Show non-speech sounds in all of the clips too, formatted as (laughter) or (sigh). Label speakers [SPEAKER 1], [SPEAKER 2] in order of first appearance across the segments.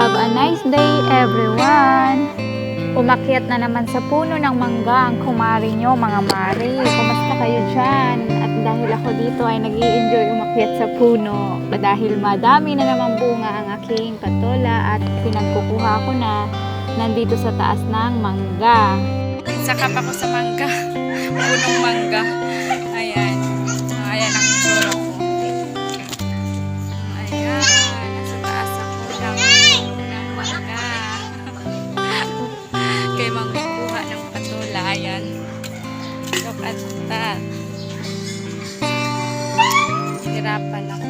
[SPEAKER 1] Have a nice day everyone! Umakyat na naman sa puno ng mangga ang kumari nyo mga mari. Kumusta kayo dyan? At dahil ako dito ay nag enjoy umakyat sa puno. Dahil madami na namang bunga ang aking patola at pinagkukuha ko na nandito sa taas ng mangga.
[SPEAKER 2] Sakap ako sa mangga. Punong mangga. At that. Hirapan ako.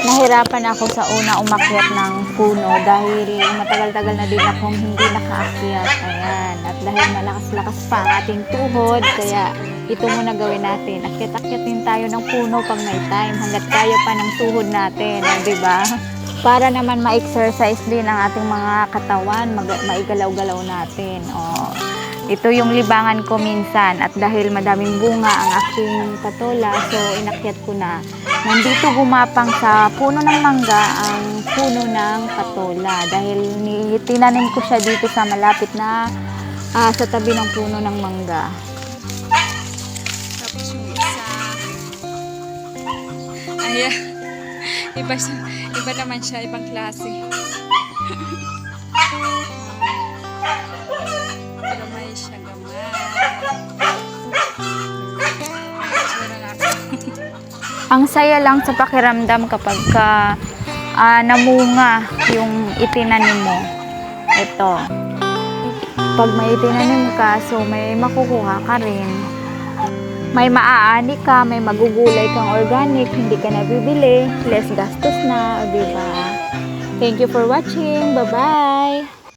[SPEAKER 1] Nahirapan ako sa una umakyat ng puno dahil matagal-tagal na din akong hindi nakaakyat. Ayan. At dahil malakas-lakas pa ang ating tuhod, kaya ito muna gawin natin. Akyat-akyat din tayo ng puno pag may time hanggat kaya pa ng tuhod natin. eh, di ba? Para naman ma-exercise din ang ating mga katawan, mag- maigalaw-galaw natin. O, ito yung libangan ko minsan at dahil madaming bunga ang aking patola, so inakyat ko na. Nandito gumapang sa puno ng mangga ang puno ng patola dahil ni, tinanim ko siya dito sa malapit na ah, sa tabi ng puno ng mangga.
[SPEAKER 2] Tapos yung isa. Ayan. Iba, iba naman siya, ibang klase. (laughs)
[SPEAKER 1] Ang saya lang sa pakiramdam kapag ka ah, namunga yung itinanim mo. Ito. Pag may itinanim ka, so may makukuha ka rin. May maaani ka, may magugulay kang organic, hindi ka nabibili, less gastos na, o diba? Thank you for watching. Bye-bye!